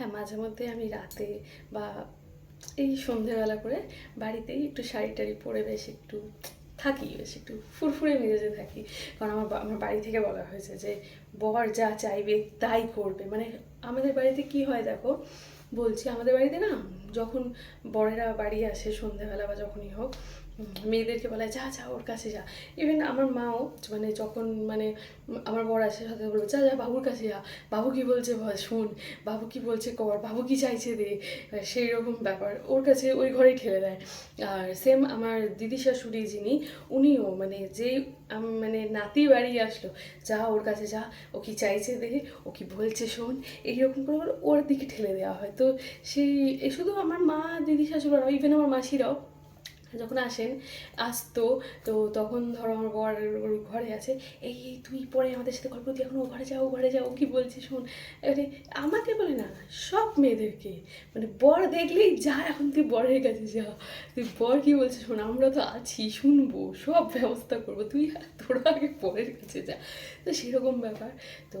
হ্যাঁ মাঝে মধ্যে আমি রাতে বা এই সন্ধেবেলা করে বাড়িতেই একটু শাড়ি টাড়ি পরে বেশ একটু থাকি, বেশ একটু ফুরফুরে মেজাজে থাকি। কারণ আমার আমার বাড়ি থেকে বলা হয়েছে যে, বর যা চাইবে তাই করবে। মানে আমাদের বাড়িতে কি হয় দেখো, বলছি আমাদের বাড়িতে না যখন বরেরা বাড়ি আসে সন্ধেবেলা বা যখনই হোক মেয়েদেরকে বলে, যা যা, ওর কাছে যা। ইভেন আমার মাও মানে যখন মানে আমার বর আসে সাথে, বলব, যা যা, বাবুর কাছে যা। বাবু কি বলছে বল শোন, বাবু কি বলছে কর, বাবু কি চাইছে দে। সেই রকম ব্যাপার, ওর কাছে ওই ঘরেই ঠেলে দেয়। আর সেম আমার দিদি শাশুড়ি যিনি, উনিও মানে আম- মানে নাতি বাড়ি আসলো, যা, ওর কাছে যা, ও কি চাইছে দে, ও কি বলছে শোন। এইরকম করে ওর- দিকে ঠেলে দেওয়া হয়। তো সেই শুধু আমার মা, দিদি শাশুড়ি ইভেন আমার মাসিরাও যখন আসেন, আসতো, তো তখন ধরো আমার বর ঘরে আছে, এই তুই পরে আমাদের সাথে গল্প তুই এখন ও ঘরে যাও ঘরে যাও কি বলছি শোন? এবারে আমাকে বলে, না সব মেয়েদেরকে মানে বর দেখলেই যা, এখন তুই বরের কাছে যা, তুই বর কি বলছে শোন, আমরা তো আছি, শুনব, সব ব্যবস্থা করব, তুই তোরা আগে বরের কাছে যা। তো সেরকম ব্যাপার, তো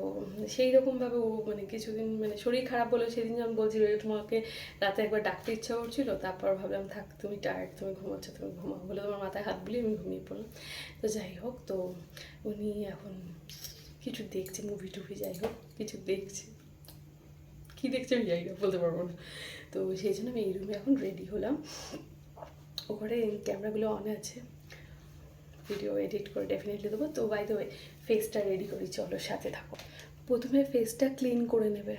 সেই রকমভাবে ও মানে কিছুদিন মানে শরীর খারাপ বলে সেদিন যখন বলছিল তোমাকে রাতে একবার ডাকতে ইচ্ছা করছিল, তারপর ভাবলাম, থাক, তুমি টায়ার্ড, তুমি ঘুমাচ্ছ তুমি ঘুমাও বলে তোমার মাথায় হাত বুলিয়ে আমি ঘুমিয়ে পড়লাম। তো যাই হোক, তো উনি এখন কিছু দেখছে মুভি টুভি যাই হোক, কিছু দেখছে। কী দেখছে আমি যাই না বলতে পারব না। তো সেই জন্য আমি এই রুমে এখন রেডি হলাম। ওখানে ক্যামেরাগুলো অন আছে। ভিডিও এডিট করে ডেফিনেটলি দেবো। তো বাই দ্য ফেসটা রেডি করি, চলো সাথে থাকো। প্রথমে ফেসটা ক্লিন করে নেবে।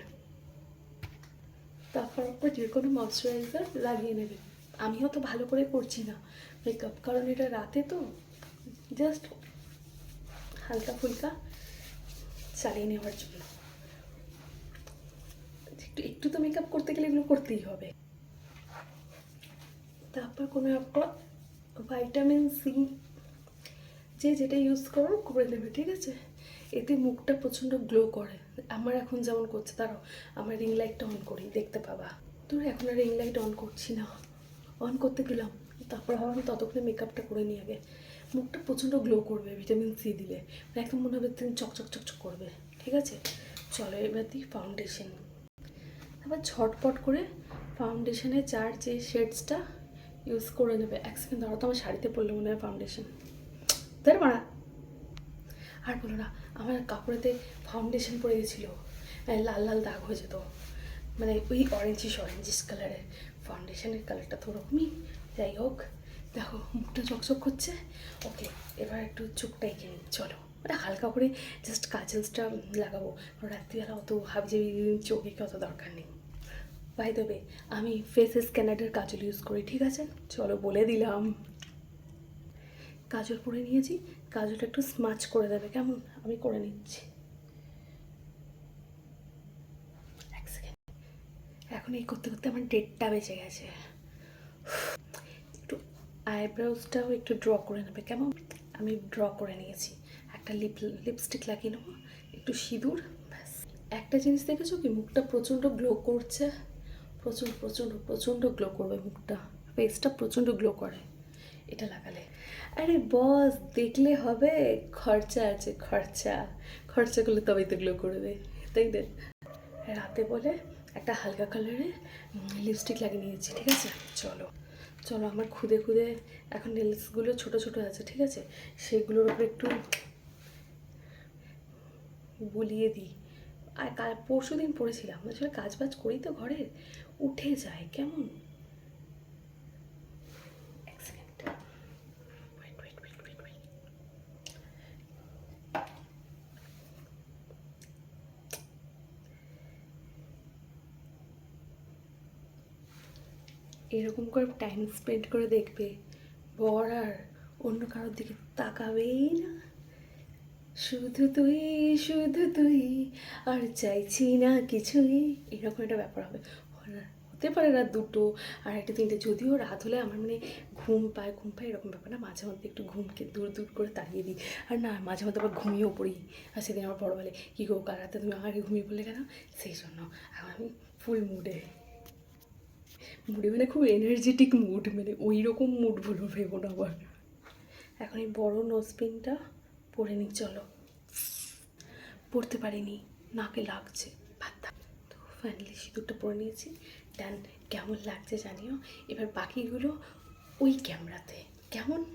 তারপর যে কোনো ময়শ্চারাইজার লাগিয়ে নেবে। আমিও তো ভালো করে করছি না। মেকআপ কারণ এটা রাতে তো জাস্ট হালকা ফুলকা চালিয়ে নেওয়ার জন্য। একটু একটু তো মেকআপ করতে গেলে এগুলো করতেই হবে। তারপর কোনো একটা ভাইটামিন সি যে যেটা ইউজ করো, করে নেবে, ঠিক আছে? এতে মুখটা প্রচণ্ড গ্লো করে। আমার এখন যেমন করছে তারও আমার রিং লাইটটা অন করি, দেখতে পাবা। তোর এখন আর রিং লাইট অন করছি না। অন করতে গেলাম, তারপর হওয়ার ততক্ষণে মেকআপটা করে নিয়ে আগে। মুখটা প্রচণ্ড গ্লো করবে ভিটামিন সি দিলে। একদম মনে হবে তুমি চকচক চকচক করবে, ঠিক আছে? চলো এবার দিই ফাউন্ডেশন তারপর ঝটপট করে ফাউন্ডেশনের যার যে শেডসটা ইউজ করে নেবে। এক সেকেন্ড দাঁড়াও তো, আমার শাড়িতে পড়লে মনে হয় ফাউন্ডেশন তাই মারা। আর বলো না, আমার কাপড়েতে ফাউন্ডেশন পড়ে গেছিল। মানে লাল লাল দাগ হয়ে যেত। মানে ওই অরেঞ্জিস অরেঞ্জিস কালারের ফাউন্ডেশনের কালারটা তো ওরকমই। যাই হোক, দেখো, মুখটা চকচক করছে। ওকে এবার একটু চোখটা এঁকে চলো মানে হালকা করে জাস্ট কাজলসটা লাগাবো। রাত্রিবেলা অত হাবি চোখ এঁকে অত দরকার নেই। বাই দেবে আমি ফেস স্ক্যানারের কাজল ইউজ করি, ঠিক আছে? চলো, বলে দিলাম। কাজল পরে নিয়েছি। কাজলটা একটু স্মাচ করে দেবে, কেমন? আমি করে নিচ্ছি এক সেকেন্ড এখন এই করতে করতে আমার ডেটটা বেঁচে গেছে। একটু আইব্রাউজটাও একটু ড্র করে নেবে। কেমন? আমি ড্র করে নিয়েছি। একটা লিপ লিপস্টিক লাগিয়ে নেব, একটু সিঁদুর, ব্যাস। একটা জিনিস দেখেছ কি? মুখটা প্রচণ্ড গ্লো করছে। প্রচণ্ড প্রচণ্ড প্রচণ্ড গ্লো করবে মুখটা। ফেসটা প্রচণ্ড গ্লো করে এটা লাগালে। আরে বস দেখলে হবে। খরচা আছে, খরচা। খরচা করলে তবেই তো গ্লো করবে। তাই না? রাতে বলে একটা হালকা কালারের লিপস্টিক লাগিয়ে নিয়েছি, ঠিক আছে? চলো চলো, আমার খুদে খুদে এখন নেলসগুলো ছোট ছোট আছে, ঠিক আছে? সেগুলোর উপর একটু বলিয়ে দিই। আর কাল পরশু দিন পড়েছিলাম আসলে কাজ বাজ করি তো ঘরের উঠে যায়, কেমন? এরকম করে টাইম স্পেন্ড করে দেখবে। বর আর অন্য কারোর দিকে তাকাবেই না। শুধু তুই শুধু তুই, আর চাইছি না কিছুই। এরকম একটা ব্যাপার হবে। হতে পারে রাত দুটো, আর একটা তিনটে। যদিও রাত হলে আমার মানে ঘুম পায় ঘুম পায় এরকম ব্যাপার না। মাঝে মধ্যে একটু ঘুমকে দূর দূর করে তাড়িয়ে দিই। আর না, মাঝে মধ্যে আবার ঘুমিয়েও পড়ি। আর সেদিন আমার বড় বলে, কী গো, কাল রাতে তুমি আমাকে ঘুমিয়ে পড়লে কেন? সেই জন্য আমি ফুল মুডে মুডে মানে খুব এনার্জেটিক মুড মানে ওই রকম মুড বলো, ভেবো না আবার। এখন এই বড়ো নোজপিনটা পরে নিই, চলো। পড়তে পারিনি, নাকে লাগছে ভাত তো ফাইনালি সিঁদুরটা পরে নিয়েছি। ড্যান কেমন লাগছে জানিও? এবার বাকিগুলো ওই ক্যামেরাতে কেমন?